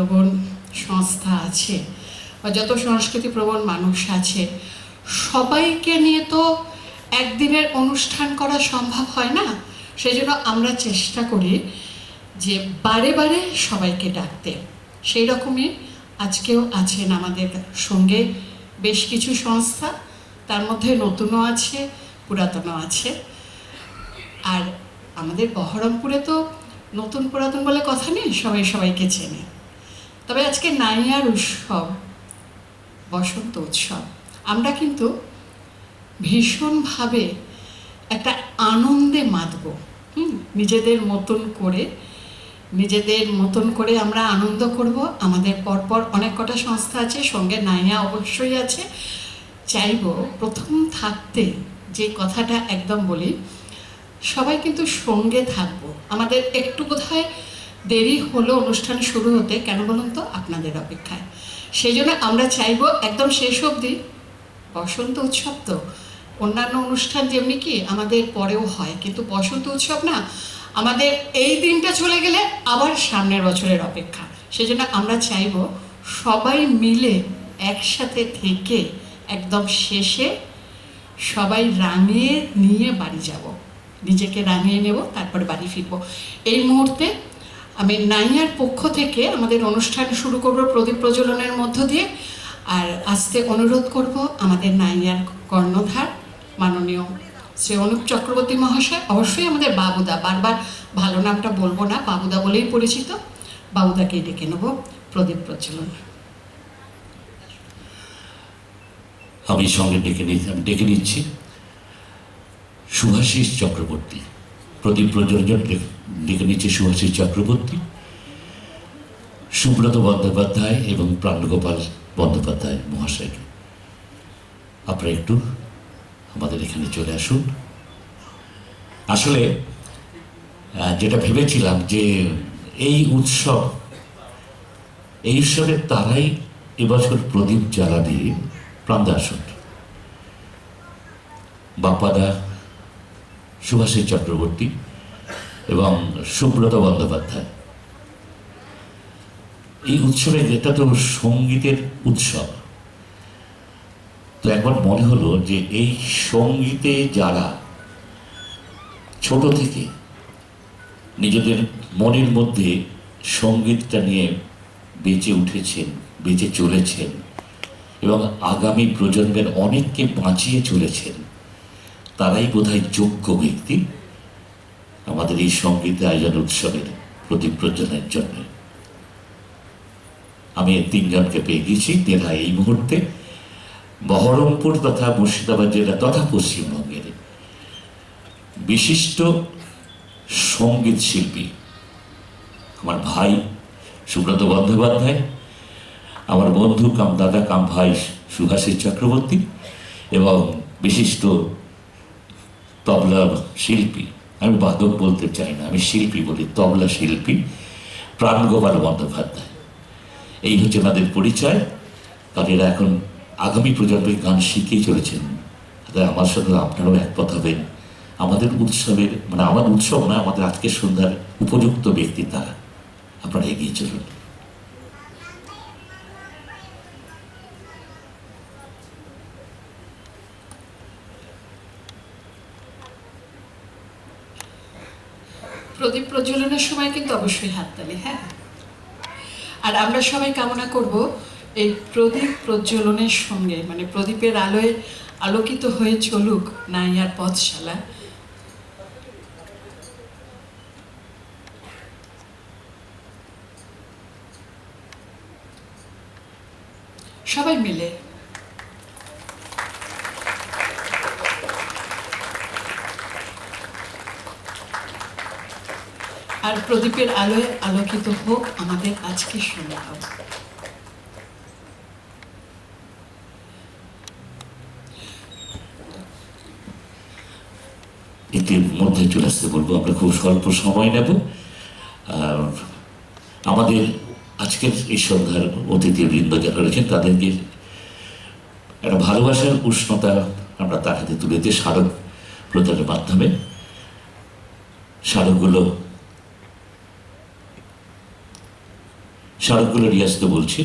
প্রবণ সংস্থা আছে বা যত সংস্কৃতি প্রবণ মানুষ আছে, সবাইকে নিয়ে তো একদিনের অনুষ্ঠান করা সম্ভব হয় না। সেই জন্য আমরা চেষ্টা করি যে বারে বারে সবাইকে ডাকতে। সেই রকমই আজকেও আছেন আমাদের সঙ্গে বেশ কিছু সংস্থা, তার মধ্যে নতুনও আছে, পুরাতনও আছে। আর আমাদের বহরমপুরে তো নতুন পুরাতন বলে কথা নেই, সবাই সবাইকে চেনে। তবে আজকে নাইয়ার উৎসব, বসন্ত উৎসব। আমরা কিন্তু ভীষণভাবে একটা আনন্দে মাতব, হুম? নিজেদের মতন করে, নিজেদের মতন করে আমরা আনন্দ করব। আমাদের পরপর অনেক কটা সংস্থা আছে, সঙ্গে নাইয়া অবশ্যই আছে। চাইব প্রথম থাকতে যে কথাটা একদম বলি, সবাই কিন্তু সঙ্গে থাকব। আমাদের একটু বোধহয় দেরি হলো অনুষ্ঠান শুরু হতে, কেন বলুন তো? আপনাদের অপেক্ষায়। সেই জন্য আমরা চাইব একদম শেষ অবধি। বসন্ত উৎসব তো। অন্যান্য অনুষ্ঠান যেমনি কি আমাদের পরেও হয়, কিন্তু বসন্ত উৎসব না, আমাদের এই দিনটা চলে গেলে আবার সামনের বছরের অপেক্ষা। সেই জন্য আমরা চাইব সবাই মিলে একসাথে থেকে একদম শেষে সবাই রাঙিয়ে নিয়ে বাড়ি যাব। নিজেকে রাঙিয়ে নেব, তারপর বাড়ি ফিরবো। এই মুহূর্তে আমি নাইয়ার পক্ষ থেকে আমাদের অনুষ্ঠান শুরু করব প্রদীপ প্রজ্বলনের মধ্য দিয়ে। আর আসতে অনুরোধ করব আমাদের নাইয়ার কর্ণধার, মাননীয় শ্রী অনুপ চক্রবর্তী মহাশয়। অবশ্যই আমাদের বাবুদা, বারবার ভালো নামটা বলব না, বাবুদা বলেই পরিচিত। বাবুদাকেই ডেকে নেব প্রদীপ প্রজ্বলন। আমি সঙ্গে ডেকে নিচ্ছি ডেকে নিচ্ছি। সুভাষিস চক্রবর্তী, প্রদীপ প্রজ্বলন ডেকে নিচ্ছে চক্রবর্তী, সুব্রত বন্দ্যোপাধ্যায় এবং প্রাণগোপাল বন্দ্যোপাধ্যায় মহাশয়কে। আপনারা একটু আমাদের এখানে চলে আসুন। আসলে যেটা ভেবেছিলাম যে এই উৎসব, এই উৎসবের তারাই এবছর প্রদীপ জ্বালাবে প্রাণদাসন। বাপ্পাদা সুভাষিস চক্রবর্তী এবং সুব্রত বন্দ্যোপাধ্যায়। এই উৎসবে এটা তো সঙ্গীতের উৎসব। তো একবার মনে হলো যে এই সঙ্গীতে যারা ছোট থেকে নিজেদের মনের মধ্যে সঙ্গীতটা নিয়ে বেঁচে উঠেছেন, বেঁচে চলেছেন এবং আগামী প্রজন্মের অনেককে বাঁচিয়ে চলেছেন, তারাই বোধহয় যোগ্য ব্যক্তি। আমাদের এই সংগীত আয়োজন উৎসবের প্রদীপ প্রজ্বলনের জন্য। আমি তিনজনকে পেয়ে গেছি তেরা এই মুহূর্তে। বহরমপুর তথা মুর্শিদাবাদ জেলা তথা পশ্চিমবঙ্গের বিশিষ্ট সংগীত শিল্পী আমার ভাই সুব্রত বন্দ্যোপাধ্যায়, আমার বন্ধু কাম দাদা কাম ভাই সুভাষিস চক্রবর্তী এবং বিশিষ্ট তবলা শিল্পী আমি বাদক বলতে চাই না, আমি শিল্পী বলি, তবলা শিল্পী প্রাণগোপাল বন্দ্যোপাধ্যায়। এই হচ্ছে ওনাদের পরিচয়। এরা এখন আগামী প্রজন্মের গান শিখেই চলেছেন। তাই আমার সঙ্গে আপনারাও একমত হবেন। আমাদের উৎসবের মানে আমার উৎসব না আমাদের আজকের সন্ধ্যার উপযুক্ত ব্যক্তি তারা। আপনারা এগিয়ে চলুন প্রদীপ প্রজ্বলনের সময় কিন্তু অবশ্যই হাততালি হ্যাঁ? আর আমরা সবাই কামনা করব এই প্রদীপ প্রজ্বলনের সঙ্গে মানে প্রদীপের আলোয় আলোকিত হয়ে চলুক নাইয়ার পথশালা। সবাই মিলে আর প্রদীপের আলোয় আলোকিত হোক আমাদের আজকের সন্ধ্যা ইতিমধ্যে চলে আসতে বলব, আমরা খুব স্বল্প সময় নেব। আর আমাদের আজকের এই সন্ধ্যার অতিথিবৃন্দ যারা রয়েছেন, তাদেরকে একটা ভালোবাসার উষ্ণতা আমরা তার হাতে তুলে দিয়ে স্মারক প্রদানের মাধ্যমে। স্মারকগুলো স্মারকগুলো রিয়াজকে বলছি।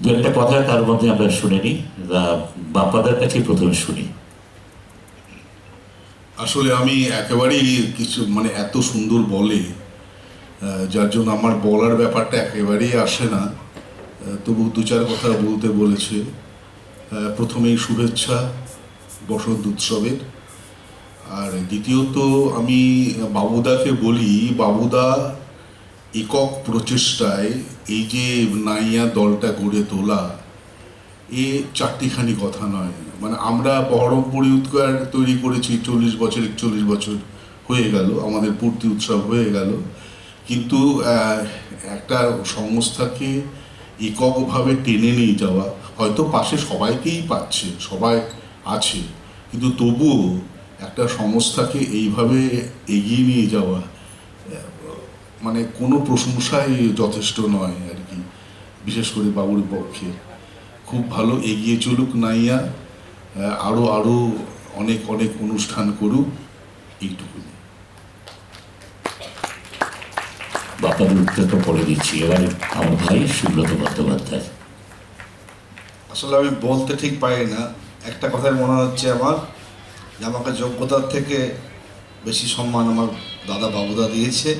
দু একটা কথা তার মধ্যে আমরা শুনে নিই বাপ্পাদার কাছে প্রথমে শুনি। আসলে আমি একেবারেই কিছু মানে এত সুন্দর বলে যার জন্য আমার বলার ব্যাপারটা একেবারেই আসে না। তবু দু চার কথা বলতে বলেছে। প্রথমেই শুভেচ্ছা, বসন্ত উৎসবের। আর দ্বিতীয়ত আমি বাবুদাকে বলি, বাবুদা একক প্রচেষ্টায় এই যে নাইয়া দলটা গড়ে তোলা, এ চারটিখানি কথা নয়। মানে আমরা বহরমপুরি উৎকার তৈরি করেছি, চল্লিশ বছর, একচল্লিশ বছর হয়ে গেল, আমাদের পূর্তি উৎসব হয়ে গেল। কিন্তু একটা সংস্থাকে এককভাবে টেনে নিয়ে যাওয়া, হয়তো পাশে সবাইকেই পাচ্ছে, সবাই আছে। কিন্তু তবুও একটা সংস্থাকে এইভাবে এগিয়ে নিয়ে যাওয়া মানে কোনো প্রশংসাই যথেষ্ট নয় আর কি বিশেষ করে বাবুর পক্ষে। খুব ভালো এগিয়ে চলুক নাইয়া আরও আরও আরও অনেক অনেক অনুষ্ঠান করুক এইটুকুনি বাপ্পাদের উত্তরটা পড়ে দিচ্ছি। এবার আমার ভাই সুব্রত বন্দ্যোপাধ্যায়। আসলে আমি বলতে ঠিক পারি না। একটা কথাই মনে হচ্ছে আমার যে আমাকে যোগ্যতার থেকে বেশি সম্মান আমার দাদা বাবুদা দিয়েছে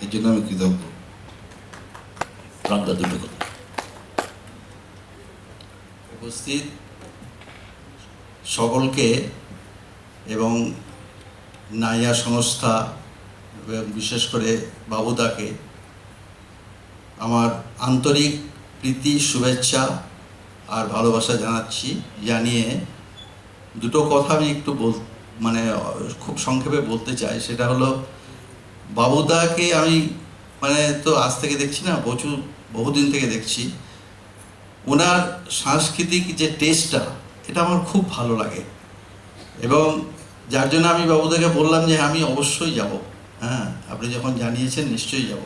এই জন্য আমি কৃতজ্ঞ। প্রান্তা দুটো কথা। উপস্থিত সকলকে এবং নাইয়া সংস্থা বিশেষ করে বাবুদাকে আমার আন্তরিক প্রীতি শুভেচ্ছা আর ভালোবাসা জানাচ্ছি জানিয়ে দুটো কথা আমি একটু বল মানে খুব সংক্ষেপে বলতে চাই। সেটা হলো, বাবুদাকে আমি মানে তো আজ থেকে দেখছি না, প্রচুর, বহুদিন থেকে দেখছি। ওনার সাংস্কৃতিক যে টেস্টটা, এটা আমার খুব ভালো লাগে। এবং যার জন্য আমি বাবুদাকে বললাম যে, আমি অবশ্যই যাব। হ্যাঁ আপনি যখন জানিয়েছেন, নিশ্চয়ই যাব।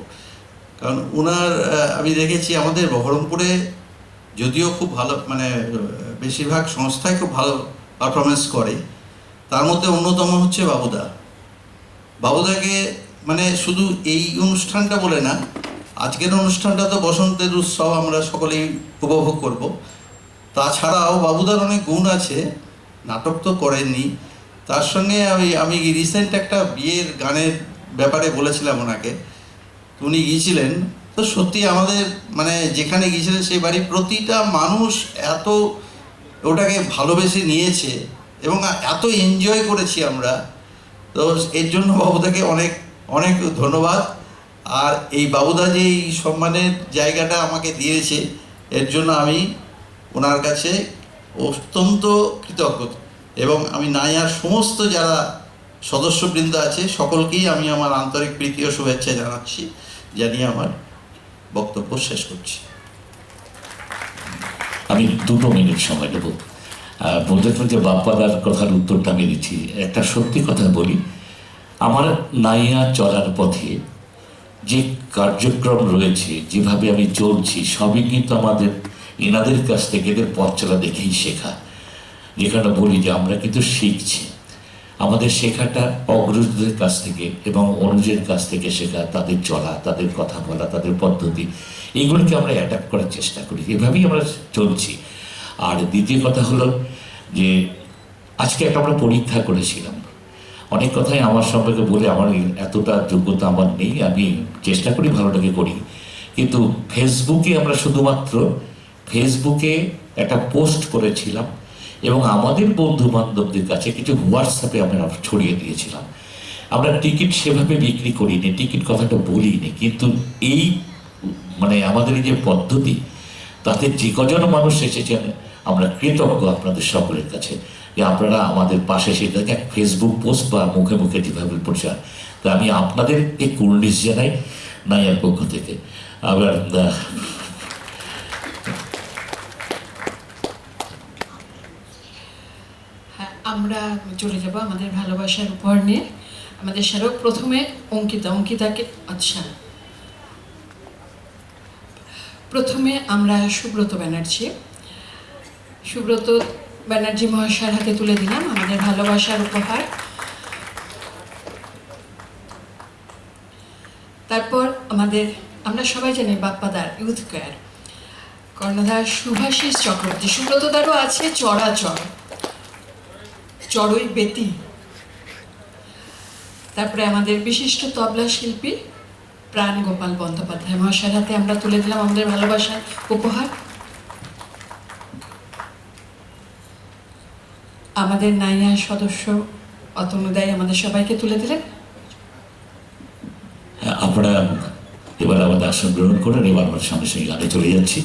কারণ ওনার আমি দেখেছি আমাদের বহরমপুরে, যদিও খুব ভালো মানে বেশিরভাগ সংস্থায় খুব ভালো পারফরমেন্স করে, তার মধ্যে অন্যতম হচ্ছে বাবুদা। বাবুদাকে মানে শুধু এই অনুষ্ঠানটা বলে না, আজকের অনুষ্ঠানটা তো বসন্তের উৎসব, আমরা সকলেই উপভোগ করব। তাছাড়াও বাবুদার অনেক গুণ আছে, নাটক তো করেননি। তার সঙ্গে আমি আমি রিসেন্ট একটা বিয়ের গানের ব্যাপারে বলেছিলাম ওনাকে। উনি গিয়েছিলেন, তো সত্যি আমাদের মানে যেখানে গিয়েছিলেন সেই বাড়ির প্রতিটা মানুষ এত ওটাকে ভালোবেসে নিয়েছে এবং এত এনজয় করেছি আমরা। তো এর জন্য বাবুদাকে অনেক অনেক ধন্যবাদ। আর এই বাবুদা যে এই সম্মানের জায়গাটা আমাকে দিয়েছে, এর জন্য আমি ওনার কাছে অত্যন্ত কৃতজ্ঞ। এবং আমি নাইয়ার সমস্ত যারা সদস্যবৃন্দ আছে, সকলকেই আমি আমার আন্তরিক প্রীতি ও শুভেচ্ছা জানাচ্ছি, জানিয়ে আমার বক্তব্য শেষ করছি। আমি দুটো মিনিট সময় আহ, বলতে বলতে বাপ্পাদার কথার উত্তরটা আমি দিচ্ছি। একটা সত্যি কথা বলি আমার নাইয়া চলার পথে যে কার্যক্রম রয়েছে যেভাবে আমি চলছি সবই কিন্তু আমাদের এনাদের কাছ থেকে এদের পথ চলা দেখেই শেখা। যেখানে বলি যে আমরা কিন্তু শিখছি। আমাদের শেখাটা অগ্রজদের কাছ থেকে এবং অনুজের কাছ থেকে শেখা তাদের চলা তাদের কথা বলা তাদের পদ্ধতি। এগুলোকে আমরা অ্যাডাপ্ট করার চেষ্টা করি। এভাবেই আমরা চলছি। আর দ্বিতীয় কথা হলো যে, আজকে একটা আমরা পরীক্ষা করেছিলাম। অনেক কথাই আমার সম্পর্কে বলে আমার এতটা যোগ্যতা আমার নেই, আমি চেষ্টা করি ভালোটাকে করি। কিন্তু ফেসবুকে আমরা শুধুমাত্র ফেসবুকে একটা পোস্ট করেছিলাম এবং আমাদের বন্ধু বান্ধবদের কাছে কিছু হোয়াটসঅ্যাপে আমরা ছড়িয়ে দিয়েছিলাম। আমরা টিকিট সেভাবে বিক্রি করিনি টিকিট কথাটা বলিনি, কিন্তু এই মানে আমাদের যে পদ্ধতি, তাতে যে কজন মানুষ এসেছেন, আমরা কৃতজ্ঞ আপনাদের সকলের কাছে যে আপনারা আমাদের পাশে সেটা এক ফেসবুক পোস্ট বা মুখে মুখে যেভাবে প্রচার তা আমি আপনাদেরকে কুর্নিশ জানাই নাইয়ার পক্ষ থেকে। আবার হ্যাঁ আমরা চলে যাব আমাদের ভালোবাসার উপহার নিয়ে। আমাদের স্মারক প্রথমে অঙ্কিতা, অঙ্কিতাকে আচ্ছা। প্রথমে আমরা সুব্রত ব্যানার্জি। সুব্রত ব্যানার্জি মহাশয়ের হাতে তুলে দিলাম, আমাদের ভালোবাসার উপহার। তারপর আমাদের, আমরা সবাই জানি বাপ্পাদার ইউথ কেয়ার। কর্ণধার সুভাষিস চক্রবর্তী। সুব্রতদারও আছে চড়াচর চড়ই বেতি। তারপরে আমাদের বিশিষ্ট তবলা শিল্পী প্রাণ গোপাল বন্দ্যোপাধ্যায় মহাশয়ের হাতে আমরা তুলে দিলাম আমাদের ভালোবাসার উপহার। আমাদের নাইয়া সদস্য অতনুদায় আমাদের সবাইকে তুলে দিলেন। হ্যাঁ, আপনারা এবার আমাদের আসন গ্রহণ করেন এবার আমার সঙ্গে সঙ্গে গানে চলে যাচ্ছি।